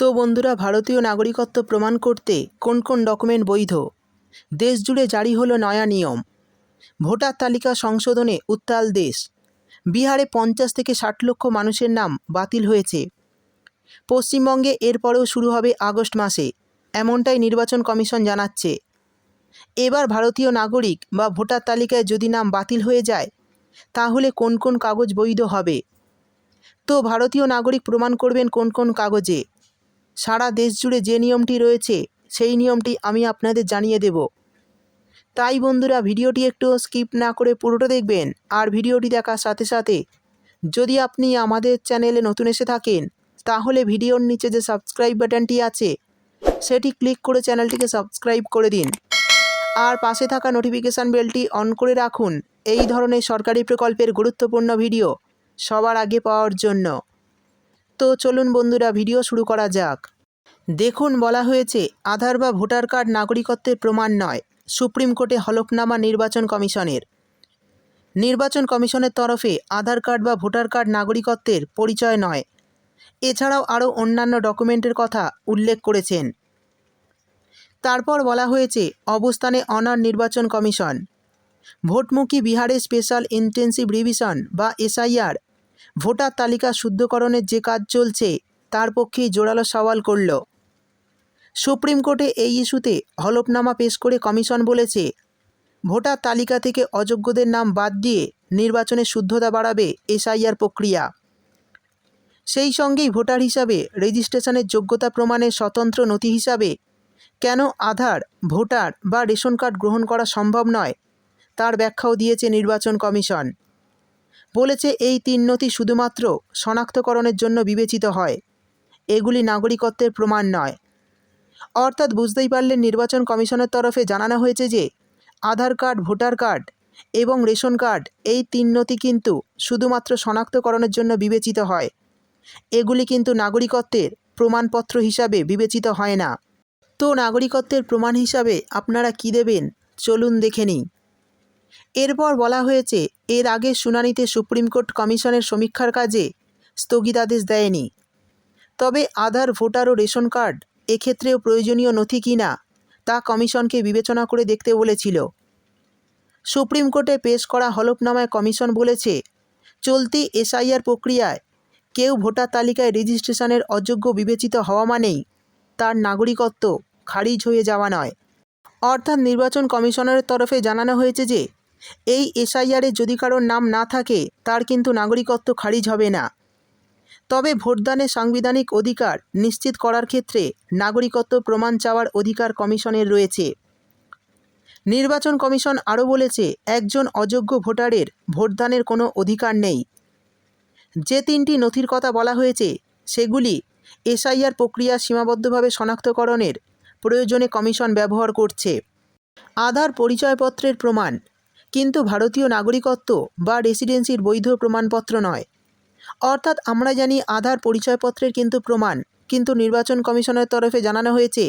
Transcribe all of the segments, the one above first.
তো বন্ধুরা ভারতীয় নাগরিকত্ব প্রমাণ করতে কোন কোন ডকুমেন্ট বৈধ? দেশ জুড়ে জারি হলো নয়া নিয়ম। ভোটার তালিকা সংশোধনে উত্তাল দেশ। বিহারে পঞ্চাশ থেকে ষাট লক্ষ মানুষের নাম বাতিল হয়েছে। পশ্চিমবঙ্গে এরপরেও শুরু হবে আগস্ট মাসে, এমনটাই নির্বাচন কমিশন জানাচ্ছে। এবার ভারতীয় নাগরিক বা ভোটার তালিকায় যদি নাম বাতিল হয়ে যায়, তাহলে কোন কোন কাগজ বৈধ হবে? তো ভারতীয় নাগরিক প্রমাণ করবেন কোন কোন কাগজে। সারা দেশ জুড়ে যে নিয়মটি রয়েছে, সেই নিয়মটি আমি আপনাদের জানিয়ে দেব। তাই বন্ধুরা, ভিডিওটি একটু স্কিপ না করে পুরোটা দেখবেন আর ভিডিওটি দেখার সাথে সাথে যদি আপনি আমাদের চ্যানেলে নতুন এসে থাকেন, তাহলে ভিডিওর নিচে যে সাবস্ক্রাইব বাটনটি আছে, সেটি ক্লিক করে চ্যানেলটিকে সাবস্ক্রাইব করে দিন। আর পাশে থাকা নোটিফিকেশান বেলটি অন করে রাখুন। এই ধরনের সরকারি প্রকল্পের গুরুত্বপূর্ণ ভিডিও সবার আগে পাওয়ার জন্য। তো চলুন বন্ধুরা, ভিডিও শুরু করা যাক। দেখুন, বলা হয়েছে, আধার বা ভোটার কার্ড নাগরিকত্বের প্রমাণ নয়, সুপ্রিম কোর্টে হলফনামা নির্বাচন কমিশনের। নির্বাচন কমিশনের তরফে আধার কার্ড বা ভোটার কার্ড নাগরিকত্বের পরিচয় নয়। এছাড়াও আরও অন্যান্য ডকুমেন্টের কথা উল্লেখ করেছেন। তারপর বলা হয়েছে, অবস্থানে অনার নির্বাচন কমিশন। ভোটমুখী বিহারে স্পেশাল ইন্টেন্সিভ রিভিশন বা এসআইআর ভোটার তালিকা শুদ্ধকরণের যে কাজ চলছে, তার পক্ষেই জোরালো সওয়াল করল। সুপ্রিম কোর্টে এই ইস্যুতে হলফনামা পেশ করে কমিশন বলেছে, ভোটার তালিকা থেকে অযোগ্যদের নাম বাদ দিয়ে নির্বাচনের শুদ্ধতা বাড়াবে এসআইআর প্রক্রিয়া। সেই সঙ্গেই ভোটার হিসাবে রেজিস্ট্রেশনের যোগ্যতা প্রমাণের স্বতন্ত্র নথি হিসাবে কেন আধার, ভোটার বা রেশন কার্ড গ্রহণ করা সম্ভব নয়, তার ব্যাখ্যাও দিয়েছে নির্বাচন কমিশন। বলেছে এই তিন নথি শুধুমাত্র শনাক্তকরণের জন্য বিবেচিত হয়। এগুলি নাগরিকত্বের প্রমাণ নয়। অর্থাৎ বুঝতেই পারলেন নির্বাচন কমিশনের তরফে জানানো হয়েছে যে, আধার কার্ড, ভোটার কার্ড এবং রেশন কার্ড এই তিন নথি কিন্তু শুধুমাত্র শনাক্তকরণের জন্য বিবেচিত হয়। এগুলি কিন্তু নাগরিকত্বের প্রমাণপত্র হিসাবে বিবেচিত হয় না। তো নাগরিকত্বের প্রমাণ হিসাবে আপনারা কী দেবেন? চলুন দেখে নিই। এরপর বলা হয়েছে, এর আগে শুনানিতে সুপ্রিম কোর্ট কমিশনের সমীক্ষার কাজে স্থগিতাদেশ দেয়নি। তবে আধার, ভোটার ও রেশন কার্ড এক্ষেত্রেও প্রয়োজনীয় নথি কি না, তা কমিশনকে বিবেচনা করে দেখতে বলেছিল। সুপ্রিম কোর্টে পেশ করা হলফনামায় কমিশন বলেছে, চলতি এসআইআর প্রক্রিয়ায় কেউ ভোটার তালিকায় রেজিস্ট্রেশনের অযোগ্য বিবেচিত হওয়া মানেই তার নাগরিকত্ব খারিজ হয়ে যাওয়া নয়। অর্থাৎ নির্বাচন কমিশনের তরফে জানানো হয়েছে যে এই এসআইআরে যদি কারোর নাম না থাকে, তার কিন্তু নাগরিকত্ব খারিজ হবে না। তবে ভোটদানের সাংবিধানিক অধিকার নিশ্চিত করার ক্ষেত্রে নাগরিকত্ব প্রমাণ চাওয়ার অধিকার কমিশনের রয়েছে। নির্বাচন কমিশন আরও বলেছে, একজন অযোগ্য ভোটারের ভোটদানের কোনো অধিকার নেই। যে তিনটি নথির কথা বলা হয়েছে, সেগুলি এসআইআর প্রক্রিয়া সীমাবদ্ধভাবে শনাক্তকরণের প্রয়োজনে কমিশন ব্যবহার করছে। আধার পরিচয়পত্রের প্রমাণ কিন্তু ভারতীয় নাগরিকত্ব বা রেসিডেন্সির বৈধ প্রমাণপত্র নয়। অর্থাৎ আমরা জানি আধার পরিচয়পত্রের কিন্তু প্রমাণ, কিন্তু নির্বাচন কমিশনের তরফে জানানো হয়েছে,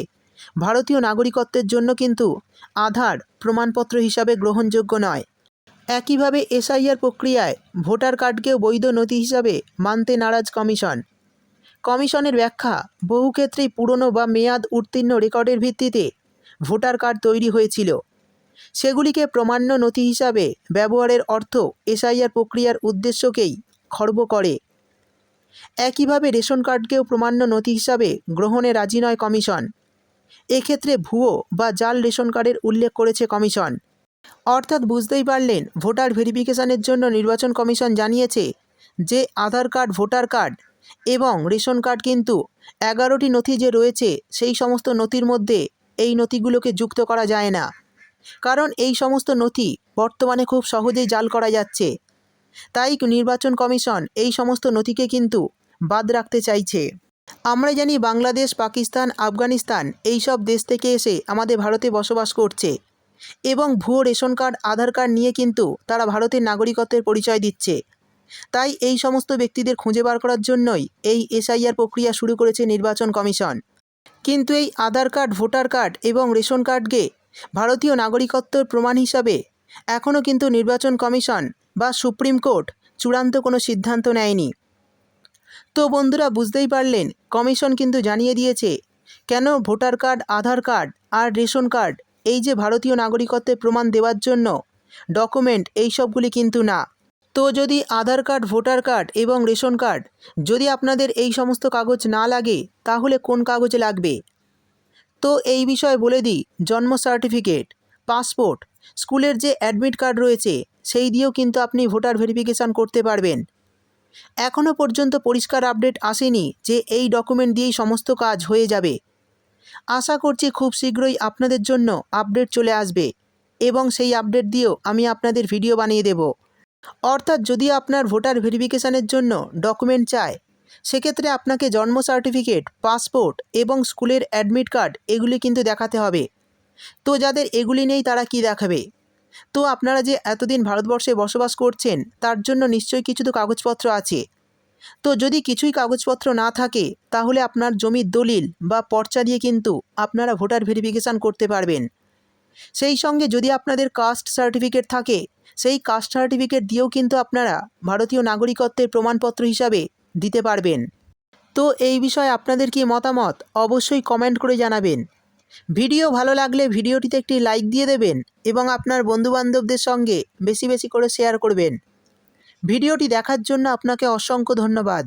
ভারতীয় নাগরিকত্বের জন্য কিন্তু আধার প্রমাণপত্র হিসাবে গ্রহণযোগ্য নয়। একইভাবে এসআইআর প্রক্রিয়ায় ভোটার কার্ডকেও বৈধ নথি হিসাবে মানতে নারাজ কমিশন। কমিশনের ব্যাখ্যা বহু ক্ষেত্রেই পুরনো বা মেয়াদ উত্তীর্ণ রেকর্ডের ভিত্তিতে ভোটার কার্ড তৈরি হয়েছিল। সেগুলিকে প্রমাণ্য নথি হিসাবে ব্যবহারের অর্থ এসআইআর প্রক্রিয়ার উদ্দেশ্যকেই খর্ব করে। একইভাবে রেশন কার্ডকেও প্রমাণ্য নথি হিসাবে গ্রহণে রাজি নয় কমিশন। এক্ষেত্রে ভুয়ো বা জাল রেশন কার্ডের উল্লেখ করেছে কমিশন। অর্থাৎ বুঝতেই পারলেন, ভোটার ভেরিফিকেশনের জন্য নির্বাচন কমিশন জানিয়েছে যে আধার কার্ড, ভোটার কার্ড এবং রেশন কার্ড কিন্তু এগারোটি নথি যে রয়েছে, সেই সমস্ত নথির মধ্যে এই নথিগুলোকে যুক্ত করা যায় না। কারণ এই সমস্ত নথি বর্তমানে খুব সহজেই জাল করা যাচ্ছে। তাই নির্বাচন কমিশন এই সমস্ত নথিকে কিন্তু বাদ রাখতে চাইছে। আমরা জানি বাংলাদেশ, পাকিস্তান, আফগানিস্তান এই সব দেশ থেকে এসে আমাদের ভারতে বসবাস করছে এবং ভুয়ো রেশন কার্ড, আধার কার্ড নিয়ে কিন্তু তারা ভারতের নাগরিকত্বের পরিচয় দিচ্ছে। তাই এই সমস্ত ব্যক্তিদের খুঁজে বার করার জন্যই এই এসআইআর প্রক্রিয়া শুরু করেছে নির্বাচন কমিশন। কিন্তু এই আধার কার্ড, ভোটার কার্ড এবং রেশন কার্ডকে ভারতীয় নাগরিকত্বের প্রমাণ হিসাবে, এখনও কিন্তু নির্বাচন কমিশন বা সুপ্রিম কোর্ট চূড়ান্ত কোনো সিদ্ধান্ত নেয়নি। তো বন্ধুরা, বুঝতেই পারলেন, কমিশন কিন্তু জানিয়ে দিয়েছে, কেন ভোটার কার্ড, আধার কার্ড আর রেশন কার্ড, এই যে ভারতীয় নাগরিকত্বের প্রমাণ দেওয়ার জন্য ডকুমেন্ট, এই সবগুলি কিন্তু না। তো যদি আধার কার্ড, ভোটার কার্ড এবং রেশন কার্ড যদি আপনাদের এই সমস্ত কাগজ না লাগে, তাহলে কোন কাগজ লাগবে? তো এই বিষয়ে বলে দিই, জন্ম সার্টিফিকেট পাসপোর্ট স্কুলের যে অ্যাডমিট কার্ড রয়েছে, সেই দিয়েও কিন্তু আপনি ভোটার ভেরিফিকেশান করতে পারবেন। এখনও পর্যন্ত পরিষ্কার আপডেট আসেনি যে এই ডকুমেন্ট দিয়েই সমস্ত কাজ হয়ে যাবে। আশা করছি খুব শীঘ্রই আপনাদের জন্য আপডেট চলে আসবে এবং সেই আপডেট দিয়েও আমি আপনাদের ভিডিও বানিয়ে দেব। অর্থাৎ যদি আপনার ভোটার ভেরিফিকেশানের জন্য ডকুমেন্ট চায় সেক্ষেত্রে আপনাকে জন্ম সার্টিফিকেট পাসপোর্ট এবং স্কুলের অ্যাডমিট কার্ড এগুলি কিন্তু দেখাতে হবে। তো যাদের এগুলি নেই তারা কি দেখাবে? তো আপনারা যে এতদিন ভারতবর্ষে বসবাস করছেন, তার জন্য নিশ্চয়ই কিছু তো কাগজপত্র আছে। তো যদি কিছুই কাগজপত্র না থাকে, তাহলে আপনার জমির দলিল বা পর্চা দিয়ে কিন্তু আপনারা ভোটার ভেরিফিকেশান করতে পারবেন। সেই সঙ্গে যদি আপনাদের কাস্ট সার্টিফিকেট থাকে, সেই কাস্ট সার্টিফিকেট দিয়েও কিন্তু আপনারা ভারতীয় নাগরিকত্বের প্রমাণপত্র হিসাবে দিতে পারবেন। তো এই বিষয়ে আপনাদের কি মতামত অবশ্যই কমেন্ট করে জানাবেন। ভিডিও ভালো লাগলে ভিডিওটিতে একটি লাইক দিয়ে দেবেন এবং আপনার বন্ধুবান্ধবদের সঙ্গে বেশি বেশি করে শেয়ার করবেন। ভিডিওটি দেখার জন্য আপনাকে অসংখ্য ধন্যবাদ।